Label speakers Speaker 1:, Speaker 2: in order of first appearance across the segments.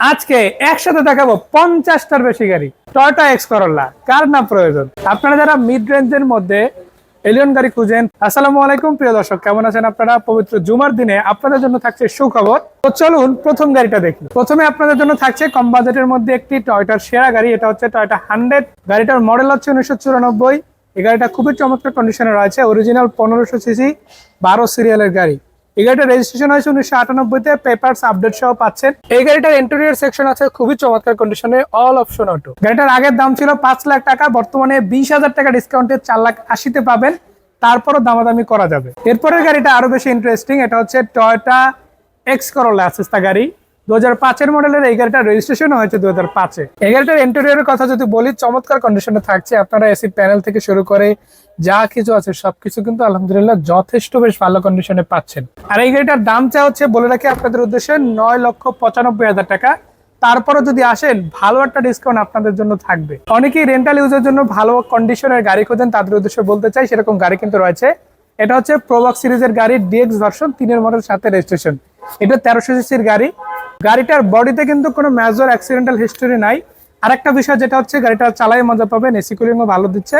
Speaker 1: আজকে একসাথে দেখাবো পঞ্চাশটার বেশি গাড়ি। টয়টা এক্স করল্লা কার না প্রয়োজন? আপনারা যারা মিড রেঞ্জের মধ্যে এলিয়ন গাড়ি খুঁজেন, আসসালামু আলাইকুম প্রিয় দর্শক, কেমন আছেন আপনারা? পবিত্র জুমার দিনে আপনাদের জন্য থাকছে সুখবর। তো চলুন প্রথম গাড়িটা দেখি। প্রথমে আপনাদের জন্য থাকছে কম বাজেটের মধ্যে একটি টয়টার সেরা গাড়ি, এটা হচ্ছে টয়টা হান্ড্রেড গাড়িটার মডেল হচ্ছে উনিশশো চুরানব্বই। এই গাড়িটা খুবই চমৎকার কন্ডিশনে রয়েছে অরিজিনাল পনেরোশো সিসি বারো সিরিয়ালের গাড়ি। এই গাড়িটা রেজিস্ট্রেশন হয়েছে উনিশশো আটানব্বইতে পেপারস আপডেট সহ পাচ্ছেন। এই গাড়িটার ইন্টেরিয়ার সেকশন আছে খুবই চমৎকার কন্ডিশনে অল অপশন অটো গাড়িটার আগের দাম ছিল পাঁচ লাখ টাকা, বর্তমানে বিশ হাজার টাকা ডিসকাউন্টে চার লাখ আশিতে পাবেন। তারপরও দামাদামি করা যাবে। এরপরের গাড়িটা আরও বেশি ইন্টারেস্টিং এটা হচ্ছে টয়টা এক্স করোলা আসিস্তা গাড়ি। দু হাজার মডেলের এই গাড়িটা রেজিস্ট্রেশন হয়েছে দু হাজার পাঁচে। এই গাড়িটার ইন্টেরিয়রের কথা যদি বলি, চমৎকার কন্ডিশনে থাকছে। আপনারা এসি প্যানেল থেকে শুরু করে যা কিছু আছে, সবকিছু কিন্তু আলহামদুলিল্লাহ যথেষ্ট বেশ ভালো কন্ডিশনে পাচ্ছেন। আর এই গাড়িটার দাম চা হচ্ছে, বলে রাখি আপনাদের উদ্দেশ্যে, নয় লক্ষ পঁচানব্বই হাজার টাকা। তারপরে যদি আসেন, ভালো একটা ডিসকাউন্ট আপনাদের জন্য থাকবে। অনেকেই রেন্টাল ইউজের জন্য ভালো কন্ডিশনের গাড়ি খোঁজেন, তাদের উদ্দেশ্যে বলতে চাই, সেরকম গাড়ি কিন্তু রয়েছে। এটা হচ্ছে প্রোবক্স সিরিজের গাড়ি ডিএক্স ভার্সন তিনের মডেল সাথে রেজিস্ট্রেশন এটা তেরোশো সিসির গাড়ি। গাড়িটার বডিতে কিন্তু কোনো মেজর অ্যাক্সিডেন্টাল হিস্টোরি নাই। আর একটা বিষয় যেটা হচ্ছে, গাড়িটা চালাই মজা পাবেন এসি কুলিংও ভালো দিচ্ছে।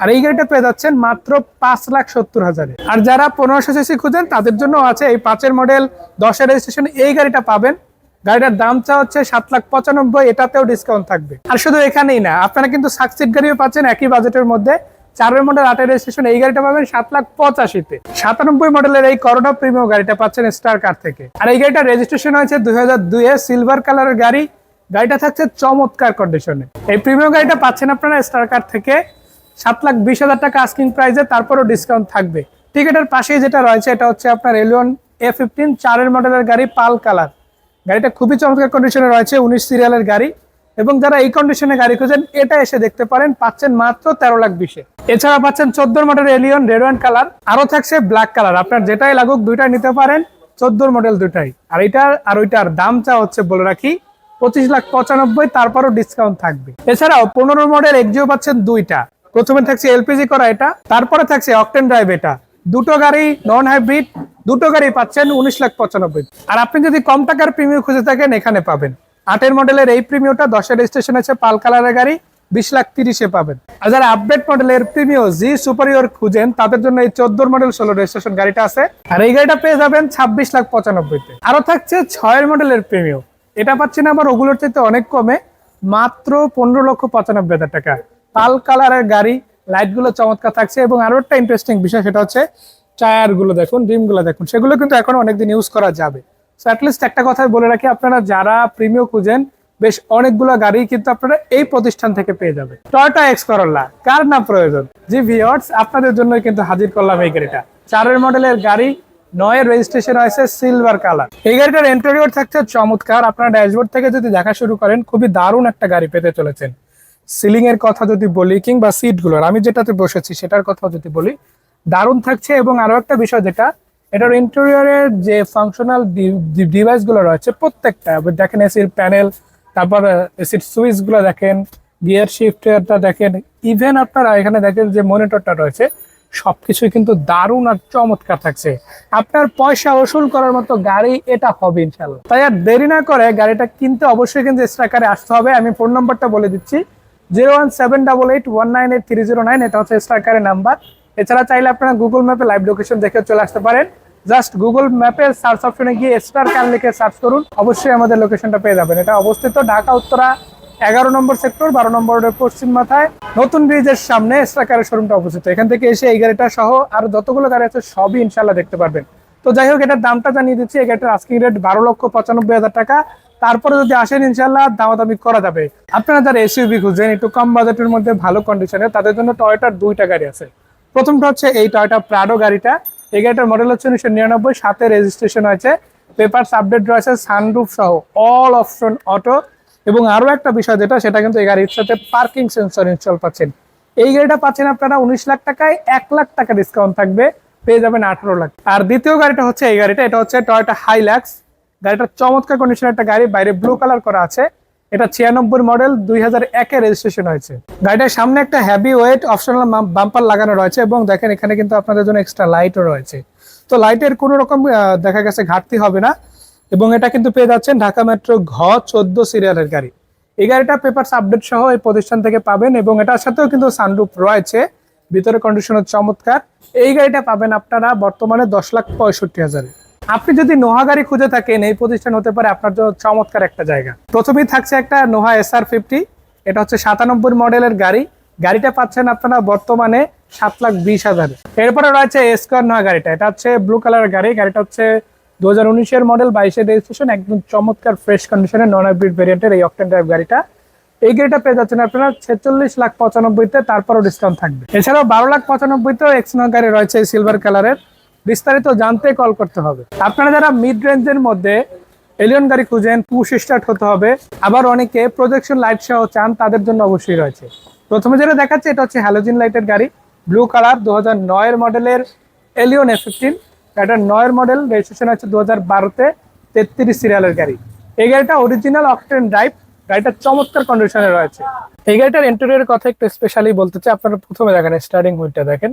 Speaker 1: আর এই গাড়িটা পেয়ে যাচ্ছেন মাত্র পাঁচ লাখ সত্তর হাজারে। আর যারা পনেরোশো সিসি খুঁজেন, তাদের জন্য আছে এই পাঁচের মডেল দশের রেজিস্ট্রেশন এই গাড়িটা পাবেন। গাড়িটার দাম চা হচ্ছে সাত লাখ পঁচানব্বই, এটাতেও ডিসকাউন্ট থাকবে। আর শুধু এখানেই না, আপনারা কিন্তু সাকসিড গাড়িও পাচ্ছেন একই বাজেটের মধ্যে। চারের মডেল আটের রেজিস্ট্রেশন এই গাড়িটা পাবেন সাত লাখ পঁচাশিতে। সাতানব্বই মডেলের এই করোনা প্রিমিয়াম গাড়িটা পাচ্ছেন স্টার কার থেকে। আর এই গাড়িটা রেজিস্ট্রেশন হয়েছে দুই হাজার সিলভার কালারের গাড়ি। গাড়িটা থাকছে চমৎকার কন্ডিশনে এই প্রিমিয়াম গাড়িটা পাচ্ছেন আপনারা স্টার কার থেকে। সাত লাখ বিশ হাজার টাকা আস্কিং প্রাইসে তারপরও ডিসকাউন্ট থাকবে। টিকেটের পাশেই যেটা রয়েছে, এটা হচ্ছে আপনার এলিয়ন এ ফিফটিন চারের মডেলের গাড়ি পাল কালার। গাড়িটা খুবই চমৎকার কন্ডিশনে রয়েছে, উনিশ সিরিয়ালের গাড়ি। এবং যারা এই কন্ডিশনে গাড়ি খুঁজেন, এটা এসে দেখতে পারেন, পাচ্ছেন মাত্র তেরো লাখ বিশে। এছাড়া পাচ্ছেন চোদ্দোর model Allion red one colour আরও থাকছে ব্ল্যাক কালার আপনার যেটাই লাগুক, দুইটাই নিতে পারেন, চোদ্দোর মডেল দুটাই আর এটার, আর ওইটার দাম চা হচ্ছে বলে রাখি, পঁচিশ লাখ পঁচানব্বই, তারপরও ডিসকাউন্ট থাকবে। এছাড়াও পনেরো মডেল এক্সিও পাচ্ছেন দুইটা। প্রথমে থাকছে এলপিজি করা এটা, তারপরে থাকছে অকটেন ড্রাইভ এটা। দুটো গাড়ি নন হাইব্রিড দুটো গাড়ি পাচ্ছেন উনিশ লাখ পঁচানব্বই। আর আপনি যদি কম টাকার প্রিমিয়াম খুঁজে থাকেন, এখানে পাবেন। আটের মডেলের এই প্রিমিয়মটা দশের রেজিস্ট্রেশন আছে, পাল কালারের গাড়ি, বিশ লাখ তিরিশে পাবেন। আর যারা আপডেট মডেলের প্রিমিয়ম জি সুপারিয়র খুঁজেন, তাদের জন্য এই চোদ্দোর মডেল ষোলো রেজিস্ট্রেশন গাড়িটা আছে। আর এই গাড়িটা পেয়ে যাবেন ছাব্বিশ লাখ পঁচানব্বইতে। আরও থাকছে ছয়ের মডেলের প্রিমিয়ম এটা পাচ্ছেন আবার ওগুলোর চাইতে অনেক কমে, মাত্র পনেরো লক্ষ পঁচানব্বই হাজার টাকা। পাল কালারের গাড়ি লাইটগুলো চমৎকার থাকছে এবং আরও একটা ইন্টারেস্টিং বিষয়, সেটা হচ্ছে টায়ারগুলো দেখুন রিমগুলো দেখুন, সেগুলো কিন্তু এখন অনেকদিন ইউজ করা যাবে। সো অ্যাটলিস্ট একটা কথা বলে রাখি, আপনারা যারা প্রিমিয় খুঁজেন, বেশ অনেকগুলো গাড়ি কিন্তু আপনারা এই প্রতিষ্ঠান থেকে পেয়ে যাবে টয়টা এক্স করল্লা কার না প্রয়োজন? জি ভিওর্স আপনাদের জন্যই কিন্তু হাজির করলাম এই গাড়িটা। চারের মডেলের গাড়ি, নয়ের রেজিস্ট্রেশন হয়েছে সিলভার কালার এই গাড়িটার ইন্টেরিয়র থাকছে চমৎকার, আপনারা ড্যাশবোর্ড থেকে যদি দেখা শুরু করেন, খুবই দারুণ একটা গাড়ি পেতে চলেছেন। সিলিং এর কথা যদি বলি, কিংবা সিটগুলোর, আমি যেটাতে বসেছি, সেটার কথা যদি বলি, দারুণ থাকছে। এবং আরও একটা বিষয় যেটা এটার ইন্টেরিয়রের যে ফাংশনাল ডিভাইসগুলো রয়েছে প্রত্যেকটা দেখেন এসির প্যানেল তারপর এসির সুইচগুলো দেখেন গিয়ার শিফটারটা দেখেন ইভেন আপনারা এখানে দেখেন যে মনিটরটা রয়েছে, সবকিছুই কিন্তু দারুণ আর চমৎকার থাকছে। আপনার পয়সা ওসুল করার মতো গাড়ি এটা হবে ইনশাল্লাহ তাই আর দেরি না করে গাড়িটা কিনতে অবশ্যই কিন্তু স্ট্রাকারে আসতে হবে। আমি ফোন নাম্বারটা বলে দিচ্ছি zero one seven double eight one nine eight three zero nine এটা হচ্ছে স্ট্রাকারের নাম্বার। এছাড়া চাইলে আপনারা গুগল ম্যাপে লাইভ লোকেশন দেখে চলে আসতে পারেন। জাস্ট গুগল ম্যাপে সার্চ অপশনে গিয়ে স্টার কার লিখে সার্চ করুন, অবশ্যই আমাদের লোকেশনটা পেয়ে যাবেন। এটা অবস্থিত ঢাকা, উত্তরা, এগারো নম্বর সেক্টর, বারো নম্বর রোডের পশ্চিম মাথায়। নতুন ব্রিজের সামনে স্ট্রাকারের শোরুমটা অবস্থিত। এখান থেকে এসে এই গাড়িটা সহ আর যতগুলো গাড়ি আছে সবই ইনশাল্লাহ দেখতে পারবেন। তো যাই হোক, এটার দামটা জানিয়ে দিচ্ছি, এই গাড়িটার আস্কিং রেট বারো লক্ষ পঁচানব্বই হাজার টাকা। তারপরে যদি আসেন ইনশাল্লাহ দামাদামি করা যাবে। আপনারা যারা এসইউবি খুঁজছেন, একটু কম বাজেটের মধ্যে ভালো কন্ডিশনে তাদের জন্য টয়টার দুইটা গাড়ি আছে। প্রথমটা হচ্ছে এই টয়টা প্রাডো গাড়িটা। এই গাড়িটার মডেল হচ্ছে উনিশশো নিরানব্বই, সাথে রেজিস্ট্রেশন আছে পেপার আপডেট রয়েছে সানরুফ সহ অল অপশন অটো এবং আরও একটা বিষয় যেটা, সেটা কিন্তু এই গাড়ির সাথে পার্কিং সেন্সর ইনস্টল পাচ্ছেন। এই গাড়িটা পাচ্ছেন আপনারা উনিশ লাখ টাকায়, এক লাখ টাকা ডিসকাউন্ট থাকবে, পেয়ে যাবেন আঠারো লাখ। আর দ্বিতীয় গাড়িটা হচ্ছে এই গাড়িটা, এটা হচ্ছে টয়টা হাইল্যাক্স গাড়িটা চমৎকার কন্ডিশনের একটা গাড়ি, বাইরে ব্লু কালার করা আছে। এটা ছিয়ানব্বই মডেল দুই হাজার একে রেজিস্ট্রেশন হয়েছে। গাড়িটার সামনে একটা হ্যাভি ওয়েট অপশনাল বাম্পার লাগানো রয়েছে এবং দেখেন এখানে কিন্তু আপনাদের জন্য এক্সট্রা লাইটও রয়েছে। তো লাইটের কোনো রকম দেখা গেছে ঘাটতি হবে না এবং এটা কিন্তু পেয়ে যাচ্ছেন ঢাকা মেট্রো ঘ চোদ্দ সিরিয়ালের গাড়ি। এই গাড়িটা পেপার আপডেট সহ এই প্রতিষ্ঠান থেকে পাবেন এবং এটার সাথেও কিন্তু সানরুপ রয়েছে ভিতরে কন্ডিশন চমৎকার। এই গাড়িটা পাবেন আপনারা বর্তমানে দশ লাখ পঁয়ষট্টি হাজারে। আপনি যদি নোহা গাড়ি খুঁজে থাকেন, এই প্রতিষ্ঠান হতে পারে আপনার জন্য চমৎকার একটা জায়গা। প্রথমেই থাকছে একটা নোহা এস আর ফিফটি, এটা হচ্ছে সাতানব্বই মডেলের গাড়ি। গাড়িটা পাচ্ছেন আপনারা বর্তমানে সাত লাখ বিশ হাজারে। এরপরে রয়েছে এসকর নোহা গাড়িটা। এটা হচ্ছে ব্লু কালারের গাড়ি। গাড়িটা হচ্ছে দু হাজার উনিশের মডেল বাইশের রেজিস্ট্রেশন, একদম চমৎকার ফ্রেশ কন্ডিশনের নন হাইব্রিড ভেরিয়েন্টের এই অকটেন ড্রাইভ গাড়িটা। এই গাড়িটা পেয়ে যাচ্ছেন আপনারা ছেচল্লিশ লাখ পঁচানব্বইতে, তারপরও ডিসকাউন্ট থাকবে। এছাড়াও বারো লাখ পঁচানব্বইতেও এক্সনো গাড়ি রয়েছে সিলভার কালারের বিস্তারিত জানতে কল করতে হবে। আপনারা যারা মিড রেঞ্জের মধ্যে এলিয়ন গাড়ি খুঁজেন পুশ স্টার্ট হতে হবে। আবার অনেকে প্রজেকশন লাইট সহ চান, তাদের জন্য অবশ্যই রয়েছে। প্রথমে যেটা দেখাচ্ছে, এটা হচ্ছে হ্যালোজিন লাইটের গাড়ি। ব্লু কালার দু হাজার মডেলের এলিয়ন এ ফিফটিন এটা নয়ের মডেল রেজিস্ট্রেশন হচ্ছে দু হাজার বারোতে, তেত্রিশ সিরিয়ালের গাড়ি। এই গাড়িটা অরিজিনাল অকটেন ড্রাইভ গাড়িটা চমৎকার কন্ডিশনে রয়েছে। এই গাড়িটার ইন্টেরিয়র কথা একটু স্পেশালি বলতে চাই, আপনারা প্রথমে দেখেন স্টার্টিং হুইলটা দেখেন।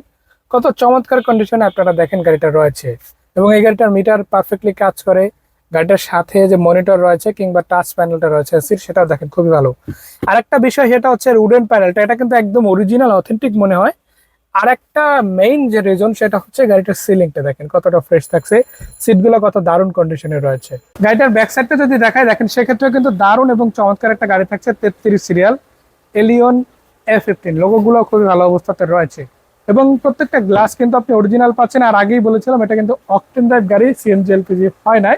Speaker 1: কত চমৎকার কন্ডিশনে আপনারা দেখেন গাড়িটা রয়েছে। এবং এই গাড়িটার মিটার পারফেক্টলি কাজ করে। গাড়িটার সাথে যে মনিটর রয়েছে কিংবা টাচ প্যানেলটা রয়েছে এসির সেটাও দেখেন খুবই ভালো। আরেকটা বিষয় সেটা হচ্ছে উডেন প্যানেলটা এটা কিন্তু একদম অরিজিনাল অথেন্টিক মনে হয়। আর একটা মেইন যে রিজন সেটা হচ্ছে গাড়িটার সিলিংটা দেখেন কতটা ফ্রেশ থাকছে। সিটগুলো কত দারুণ কন্ডিশনে রয়েছে। গাড়িটার ব্যাক সাইডটা যদি দেখায় দেখেন সেক্ষেত্রে কিন্তু দারুণ এবং চমৎকার একটা গাড়ি থাকছে তেত্রিশ সিরিয়াল এলিয়ন এ ফিফটিন লোগোগুলো খুবই ভালো অবস্থাতে রয়েছে। এবং প্রত্যেকটা গ্লাস কিন্তু আপনি অরিজিনাল পাচ্ছেন, আর আগেই বলেছিলাম, এটা কিন্তু অকটেন ড্রাইভ গাড়ি সিএনজি এলপিজি হয় নাই।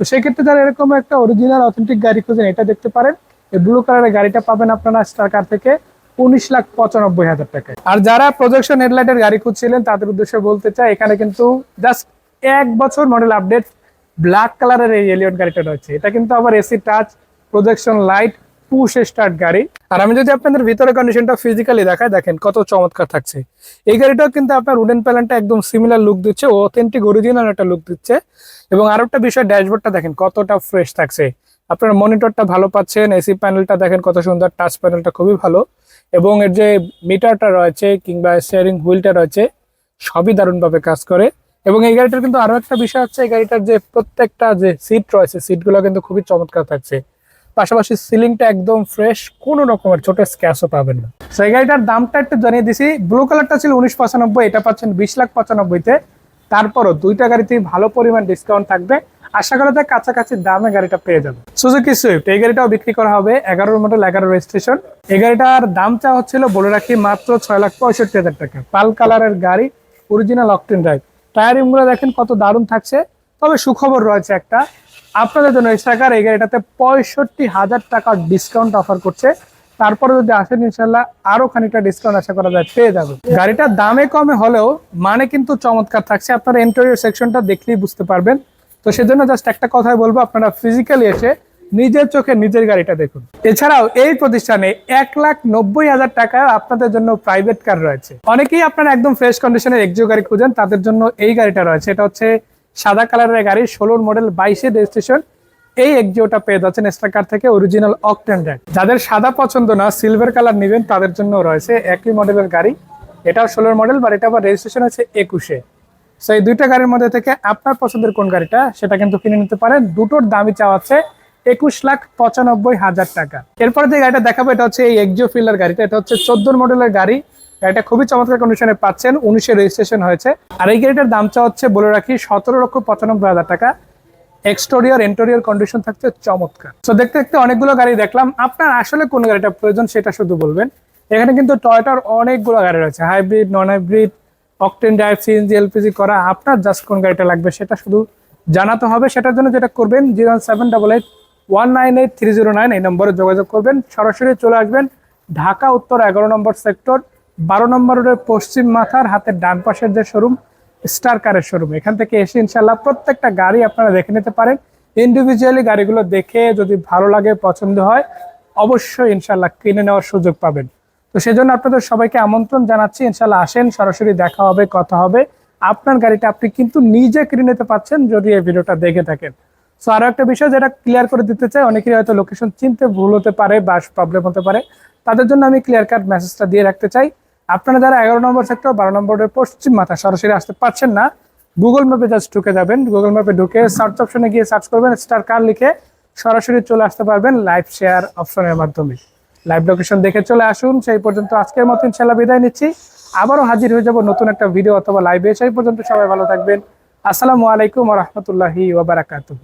Speaker 1: তো সেক্ষেত্রে যারা এরকম একটা অরিজিনাল অথেন্টিক গাড়ি খুঁজেন এটা দেখতে পারেন। এই ব্লু কালারের গাড়িটা পাবেন আপনারা স্টার কার থেকে উনিশ লাখ পঁচানব্বই হাজার টাকায়। আর যারা প্রজেকশন হেডলাইটের গাড়ি খুঁজছিলেন, তাদের উদ্দেশ্যে বলতে চাই, এখানে কিন্তু জাস্ট এক বছর মডেল আপডেট ব্ল্যাক কালারের এই এলিয়ন গাড়িটা রয়েছে। এটা কিন্তু আবার AC touch projection light push start গাড়ি। আর আমি যদি আপনাদের ভিতরে কন্ডিশনটা ফিজিক্যালি দেখাই, দেখেন কত চমৎকার থাকছে। এই গাড়িটাও কিন্তু আপনার উডেন প্যালেনটা একদম সিমিলার লুক দিচ্ছে অথেন্টিক অরিজিনাল একটা লুক দিচ্ছে। এবং আরও একটা বিষয়, ড্যাশবোর্ডটা দেখেন কতটা ফ্রেশ থাকছে। আপনার মনিটরটা ভালো পাচ্ছেন এসি প্যানেলটা দেখেন কত সুন্দর টাচ প্যানেলটা খুবই ভালো। এবং এর যে মিটারটা রয়েছে কিংবা স্টিয়ারিং হুইলটা রয়েছে, সবই দারুণভাবে কাজ করে। এবং এই গাড়িটার কিন্তু আরও একটা বিষয় হচ্ছে, এই গাড়িটার যে প্রত্যেকটা যে সিট রয়েছে সিটগুলো কিন্তু খুবই চমৎকার থাকছে। পাশাপাশি সিলিংটা একদম ফ্রেশ কোনো রকমের ছোট স্ক্যাচও পাবেন না। তো এই গাড়িটার দামটা একটু জানিয়ে দিছি। ব্লু কালারটা ছিল উনিশ পঁচানব্বই, এটা পাচ্ছেন বিশ লাখ পঁচানব্বইতে তারপরও দুইটা গাড়িতে ভালো পরিমাণ ডিসকাউন্ট থাকবে। আশা করা যায় কাছাকাছি দামে গাড়িটা পেয়ে যাবে সুজুকি সুইফট এই গাড়িটাও বিক্রি করা হবে এগারোর মডেল এগারো রেজিস্ট্রেশন এই গাড়িটার দাম চা হচ্ছিল, বলে রাখি, মাত্র ছয় লাখ পঁয়ষট্টি হাজার টাকা। পাল কালারের গাড়ি অরিজিনাল অকটেন ড্রাইভ টায়ারিংগুলো দেখেন কত দারুণ থাকছে। তবে সুখবর রয়েছে একটা আপনাদের জন্য স্ট্রাকার এই গাড়িটাতে পঁয়ষট্টি হাজার টাকার ডিসকাউন্ট অফার করছে। তারপরে যদি আসেন ইনশাল্লাহ আরও খানিকটা ডিসকাউন্ট আশা করা যায়, পেয়ে যাবে গাড়িটার দামে কমে হলেও মানে কিন্তু চমৎকার থাকছে। আপনারা ইন্টেরিয়র সেকশনটা দেখলেই বুঝতে পারবেন। তো সেজন্য জাস্ট একটা কথাই বলব, আপনারা ফিজিক্যালি এসে নিজের চোখে নিজের গাড়িটা দেখুন। এছাড়াও এই প্রতিষ্ঠানে এক লাখ নব্বই হাজার টাকা আপনাদের জন্য প্রাইভেট কার রয়েছে। অনেকেই আপনারা একদম ফ্রেশ কন্ডিশনের এক্সিও গাড়ি খুঁজেন, তাদের জন্য এই গাড়িটা রয়েছে। এটা হচ্ছে সাদা কালারের গাড়ি, ষোলোর মডেল বাইশের রেজিস্ট্রেশন এই এক্সিওটা পেয়ে যাচ্ছেন স্টাকার থেকে অরিজিনাল অকটেন ড্যাক যাদের সাদা পছন্দ না সিলভার কালার নেবেন, তাদের জন্য রয়েছে একই মডেলের গাড়ি। এটাও ষোলোর মডেল বাট এটা আবার রেজিস্ট্রেশন আছে একুশে। সো এই দুইটা গাড়ির মধ্যে থেকে আপনার পছন্দের কোন গাড়িটা, সেটা কিন্তু কিনে নিতে পারেন। দুটোর দামই চাওয়াচ্ছে একুশ লাখ পঁচানব্বই হাজার টাকা। এরপরে যে গাড়িটা দেখাবো, এটা হচ্ছে এই এক্সিও ফিল্ডার গাড়িটা। এটা হচ্ছে চোদ্দোর মডেলের গাড়ি। গাড়িটা খুবই চমৎকার কন্ডিশনে পাচ্ছেন, উনিশে রেজিস্ট্রেশন হয়েছে। আর এই গাড়িটার দাম চা হচ্ছে বলে রাখি সতেরো লক্ষ পঁচানব্বই হাজার টাকা। এক্সটোরিয়ার ইন্টেরিয়র কন্ডিশন থাকছে চমৎকার। তো দেখতে দেখতে অনেকগুলো গাড়ি দেখলাম। আপনার আসলে কোন গাড়িটা প্রয়োজন সেটা শুধু বলবেন। এখানে কিন্তু টয়টার অনেকগুলো গাড়ি রয়েছে। Hybrid non hybrid octane drive CNG LPG করা। আপনার জাস্ট কোন গাড়িটা লাগবে সেটা শুধু জানাতে হবে। সেটার জন্য যেটা করবেন zero seven double eight one nine eight three zero nine এই নম্বরে যোগাযোগ করবেন। সরাসরি চলে আসবেন ঢাকা, উত্তর, এগারো নম্বর সেক্টর বারো নম্বর রোডের পশ্চিম মাথার হাতের ডান পাশের যে শোরুম, স্টার কারের শোরুম। এখান থেকে এসে ইনশাল্লাহ প্রত্যেকটা গাড়ি আপনারা দেখে নিতে পারেন। ইন্ডিভিজুয়ালি গাড়িগুলো দেখে যদি ভালো লাগে, পছন্দ হয়, অবশ্যই ইনশাল্লাহ কিনে নেওয়ার সুযোগ পাবেন। তো সেজন্য আপনাদের সবাইকে আমন্ত্রণ জানাচ্ছি। ইনশাল্লাহ আসেন, সরাসরি দেখা হবে, কথা হবে। আপনার গাড়িটা আপনি কিন্তু নিজে কিনে নিতে পারছেন যদি এই ভিডিওটা দেখে থাকেন। সো আরও একটা বিষয় যেটা ক্লিয়ার করে দিতে চাই, অনেকেরই হয়তো লোকেশন চিনতে ভুল হতে পারে বা প্রবলেম হতে পারে। তাদের জন্য আমি ক্লিয়ার কাট মেসেজটা দিয়ে রাখতে চাই। আপনারা যারা এগারো নম্বর সেক্টর বারো নম্বরের পশ্চিম মাথা সরাসরি আসতে পারছেন না গুগল ম্যাপে জাস্ট ঢুকে যাবেন। গুগল ম্যাপে ঢুকে সার্চ অপশনে গিয়ে সার্চ করবেন স্টার কার লিখে সরাসরি চলে আসতে পারবেন লাইভ শেয়ার অপশনের মাধ্যমে। লাইভ লোকেশন দেখে চলে আসুন, সেই পর্যন্ত আজকের মতো ইনশাল্লাহ বিদায় নিচ্ছি। আবারও হাজির হয়ে যাব নতুন একটা ভিডিও অথবা লাইভে সেই পর্যন্ত সবাই ভালো থাকবেন। আসসালামু আলাইকুম রহমতুল্লাহি ওবারাকাতুহ